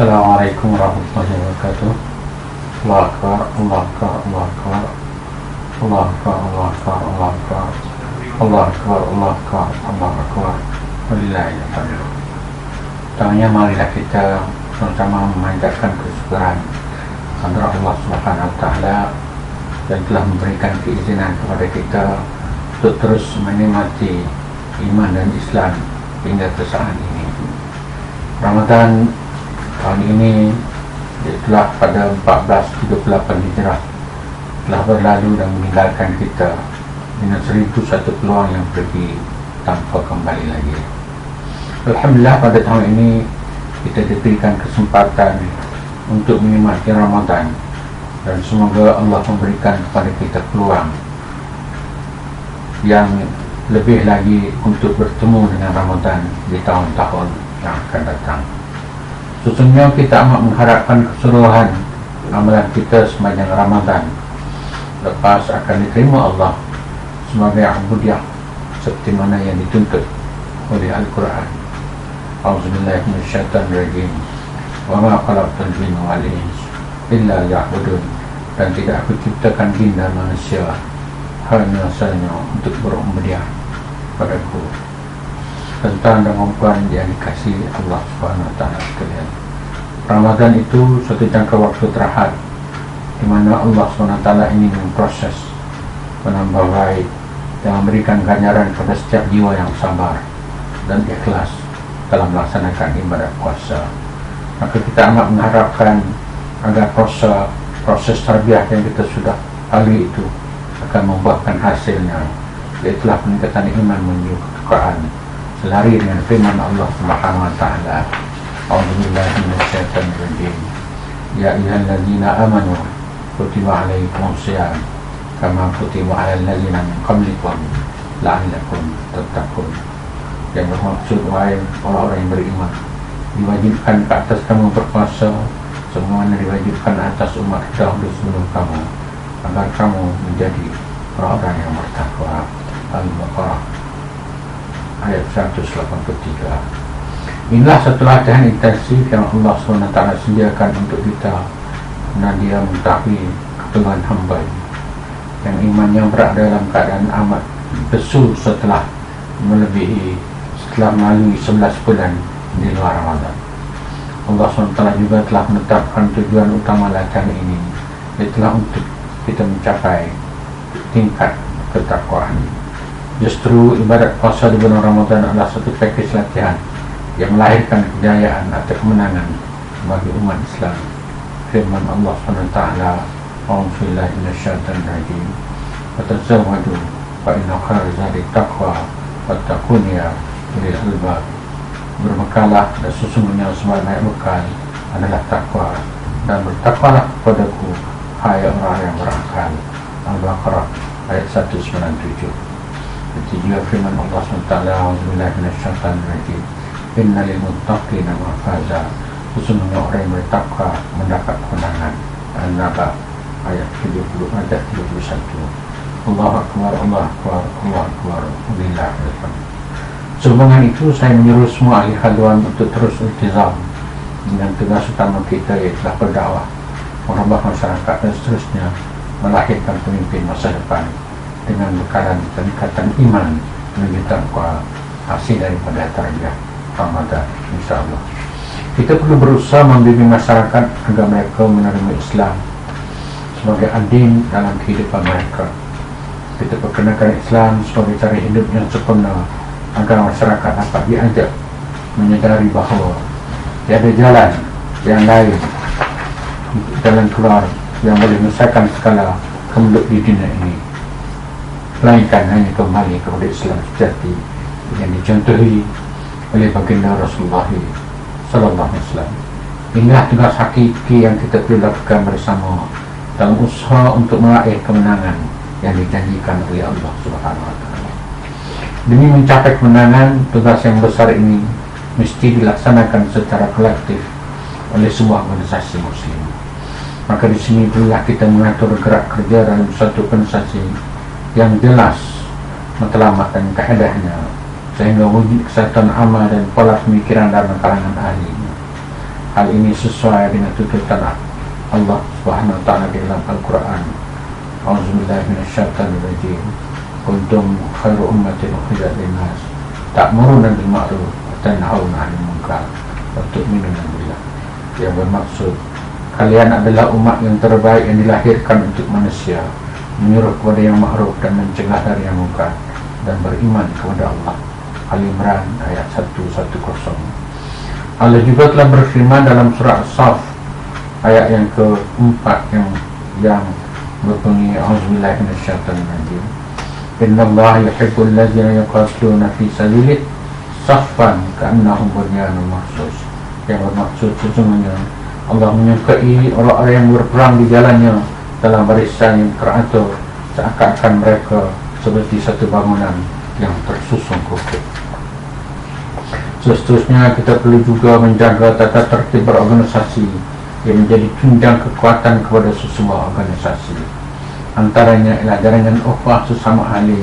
Assalamualaikum warahmatullahi wabarakatuh. Akbar, Allah akbar, Allah akbar. Allah akbar, Allah akbar, Allah akbar. Walillahi Tanya marilah kita sama-sama memanjatkan kesyukuran kepada Allah Subhanahu wa taala yang telah memberikan keizinan kepada kita untuk terus menikmati iman dan Islam hingga ke saat ini. Ramadan tahun ini telah pada 1438 Hijrah telah berlalu dan meninggalkan kita dengan seribu satu peluang yang pergi tanpa kembali lagi. Alhamdulillah pada tahun ini kita diberikan kesempatan untuk menikmati Ramadan dan semoga Allah memberikan kepada kita peluang yang lebih lagi untuk bertemu dengan Ramadan di tahun-tahun yang akan datang. Sesungguhnya kita amat mengharapkan keseluruhan amalan kita sepanjang Ramadan lepas akan diterima Allah sebagai abudiah seperti mana yang dituntut oleh Al-Quran. Auzubillahi minasyaitonirrajim. Wa ma khalaqtul jinna wal insa illa liya'budun. Dan tidak aku ciptakan jin dan manusia hanya sahaja untuk berubudiah padaku tentang dan perempuan yang dikasih Allah Taala sekalian. Ramadan itu satu jangka waktu terakhir di mana Allah Taala ini memproses menambah baik dan memberikan ganjaran kepada setiap jiwa yang sabar dan ikhlas dalam melaksanakan ibadat puasa. Maka kita amat mengharapkan agar proses proses tarbiyah yang kita sudah lalui itu akan membuahkan hasilnya. Itulah peningkatan iman menuju kekayaan selari dengan firman Allah Subhanahu wa taala. A'udzubillahi minasyaitonir rajim. Ya ayyuhallazina amanu kutiba alaikumus shiyam kama kutiba alal ladzina min qablikum la'allakum tattaqun. Yang bermaksud wahai orang-orang yang beriman diwajibkan ke atas kamu berpuasa sebagaimana diwajibkan atas umat dahulu sebelum kamu agar kamu menjadi orang-orang yang bertakwa. Al-Baqarah ayat 183 inilah satu latihan intensif yang Allah SWT sediakan untuk kita. Dan dia mengetahui keteguhan hamba yang imannya berat dalam keadaan amat besul setelah melebihi setelah melalui 11 bulan di luar Ramadan. Allah SWT juga telah menetapkan tujuan utama latihan ini. Itulah untuk kita mencapai tingkat ketakwaan Justru ibadat puasa di bulan Ramadan adalah satu package latihan yang melahirkan kejayaan atau kemenangan bagi umat Islam. Firman Allah SWT Alhamdulillahi minasyaitan rajim Fatazawadu Fa inna kharizari taqwa Fattakunia Ulil albab. Berbekalah dan sesungguhnya sebanyak bekal adalah takwa Dan bertakwalah kepadaku Hai orang yang berakal Al-Baqarah ayat 197 seperti firman Allah SWT Alhamdulillah minasyaitan rajim Inna lil muttaqina mafaza Sesungguhnya orang yang bertakwa mendapat kemenangan An-Naba ayat 70 ayat 31 Allah Akbar Allah Akbar Allah Akbar Alhamdulillah Sehubungan itu saya menyuruh semua ahli haluan untuk terus iltizam dengan tugas utama kita ialah berdakwah merubah masyarakat dan seterusnya melahirkan pemimpin masa depan dengan bekalan peningkatan iman menuju takwa hasil daripada tarbiyah Ramadan insyaAllah. Kita perlu berusaha membimbing masyarakat agar mereka menerima Islam sebagai adin dalam kehidupan mereka. Kita perkenalkan Islam sebagai cara hidup yang sempurna agar masyarakat dapat diajak menyadari bahawa tiada jalan yang lain jalan keluar yang boleh menyelesaikan segala kemeluk di dunia ini melainkan hanya kembali kepada Islam sejati yang dicontohi oleh baginda Rasulullah sallallahu alaihi wasallam. Inilah tugas hakiki yang kita perlu lakukan bersama dalam usaha untuk meraih kemenangan yang dijanjikan oleh Allah Subhanahu wa taala. Demi mencapai kemenangan, tugas yang besar ini mesti dilaksanakan secara kolektif oleh semua organisasi muslim. Maka di sini perlulah kita mengatur gerak kerja dalam satu organisasi yang jelas matlamat kaedahnya sehingga wujud kesatuan amal dan pola pemikiran dalam kalangan ahli hal ini sesuai dengan tuntutan Allah Subhanahu wa taala dalam Al-Quran. Auzubillahi minasyaitonir rajim kuntum khairu ummatin ukhrijat linnas. Ta'muruna bil ma'ruf wa tanhauna 'anil munkar. Wa tu'minuna billah. Yang bermaksud kalian adalah umat yang terbaik yang dilahirkan untuk manusia menyuruh kepada yang ma'ruf dan mencegah dari yang munkar dan beriman kepada Allah. Al-Imran ayat 110 Allah juga telah berfirman dalam surah As-Saf ayat yang keempat yang yang berbunyi auzubillahi minasyaitonir rajim innallaha yuhibbul ladzina yuqatiluna fi sabilihi saffan ka'annahum bunyanun marsus yang bermaksud sesungguhnya Allah menyukai orang-orang yang berperang di jalannya dalam barisan yang teratur seakan-akan mereka seperti satu bangunan yang tersusun kokoh seterusnya kita perlu juga menjaga tata tertib berorganisasi yang menjadi tunjang kekuatan kepada sesemua organisasi. Antaranya ialah jaringan ukhuwah sesama ahli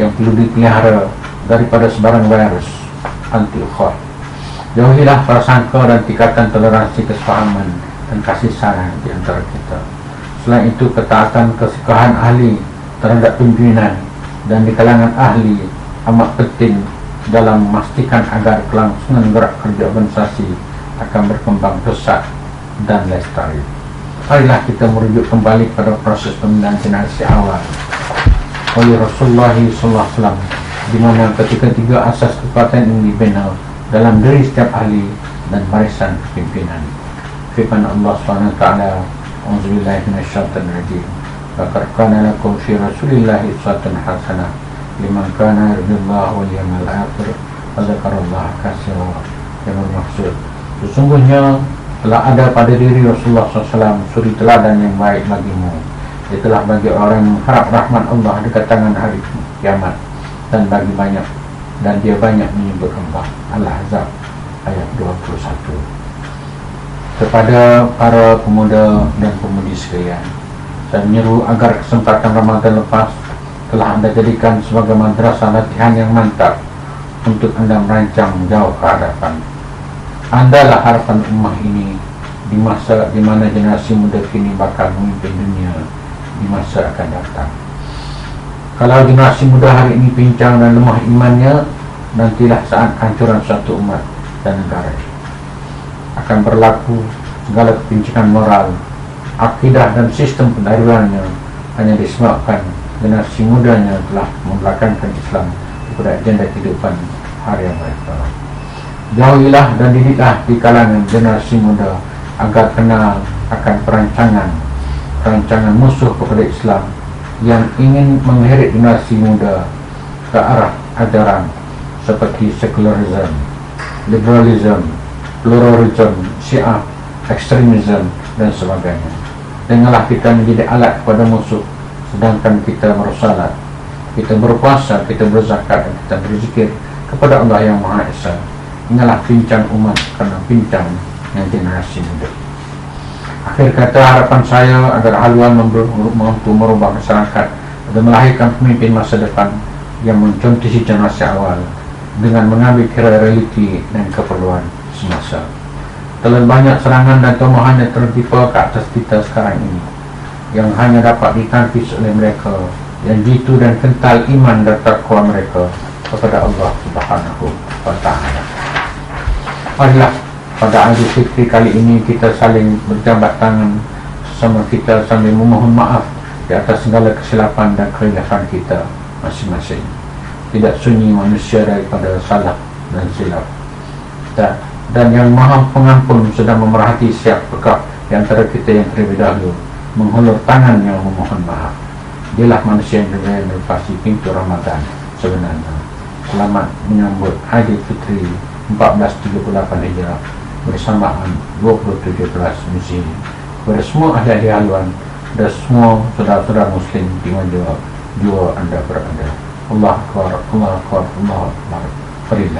yang perlu dipelihara daripada sebarang virus anti ukhuwah jauhilah prasangka dan tingkatan toleransi kesepahaman dan kasih sayang di antara kita selain itu ketaatan kesukahan ahli terhadap pimpinan dan di kalangan ahli amat penting dalam memastikan agar kelangsungan gerak kerja organisasi akan berkembang pesat dan lestari. Marilah kita merujuk kembali pada proses pembinaan generasi awal oleh Rasulullah SAW di mana ketika tiga asas kekuatan ini dibina dalam diri setiap ahli dan barisan pimpinan. Firman Allah SWT Auzubillahi minasyaitonir rajim. Laqad kana lakum fi Rasulillahi uswatun hasanah liman kana yarjullaha wal yawmal akhir wa dzakarallaha katsiran. Yang bermaksud sesungguhnya telah ada pada diri Rasulullah SAW suri teladan yang baik bagimu telah bagi orang yang mengharap rahmat Allah dekat tangan hari kiamat dan bagi banyak dan dia banyak menyebut Allah Al-Ahzab ayat 21 kepada para pemuda dan pemudi sekalian. Saya menyeru agar kesempatan Ramadan lepas telah anda jadikan sebagai madrasah latihan yang mantap untuk anda merancang jauh ke hadapan. Anda lah harapan ummah ini di masa di mana generasi muda kini bakal memimpin dunia di masa akan datang. Kalau generasi muda hari ini pincang dan lemah imannya, nantilah saat hancuran suatu umat dan negara akan berlaku segala kepincangan moral, akidah dan sistem pendahuluannya hanya disebabkan generasi mudanya telah membelakangkan Islam kepada agenda kehidupan harian mereka. Jauhilah dan didiklah di kalangan generasi muda agar kenal akan perancangan perancangan musuh kepada Islam yang ingin mengheret generasi muda ke arah ajaran seperti secularism, liberalism, pluralism, syiah, ekstremism dan sebagainya. Dengarlah kita menjadi alat kepada musuh sedangkan kita bersalat, kita berpuasa, kita berzakat dan kita berzikir kepada Allah yang Maha Esa. Inilah pincang umat karena pincang yang generasi muda. Akhir kata harapan saya agar haluan mampu merubah masyarakat dan melahirkan pemimpin masa depan yang mencontohi generasi awal dengan mengambil kira realiti dan keperluan semasa terlalu banyak serangan dan tomohan yang tertipa ke atas kita sekarang ini yang hanya dapat ditangkis oleh mereka yang jitu dan kental iman dan takwa mereka kepada Allah Subhanahu wa taala. Marilah pada hari fitri kali ini kita saling berjabat tangan sama kita sambil memohon maaf di atas segala kesilapan dan kehilafan kita masing-masing. Tidak sunyi manusia daripada salah dan silap. Dan, dan yang maha pengampun sedang memerhati siap pekak di antara kita yang terlebih dahulu menghulur tangan yang memohon maaf. Dialah manusia yang berjaya melipasi pintu Ramadan sebenarnya. Selamat menyambut Hari Fitri 1438 Hijrah bersamaan 2017 musim kepada semua ahli-ahli haluan dan semua saudara-saudara muslim di mana jua anda berada Allah Akbar Allah Akbar Allah Akbar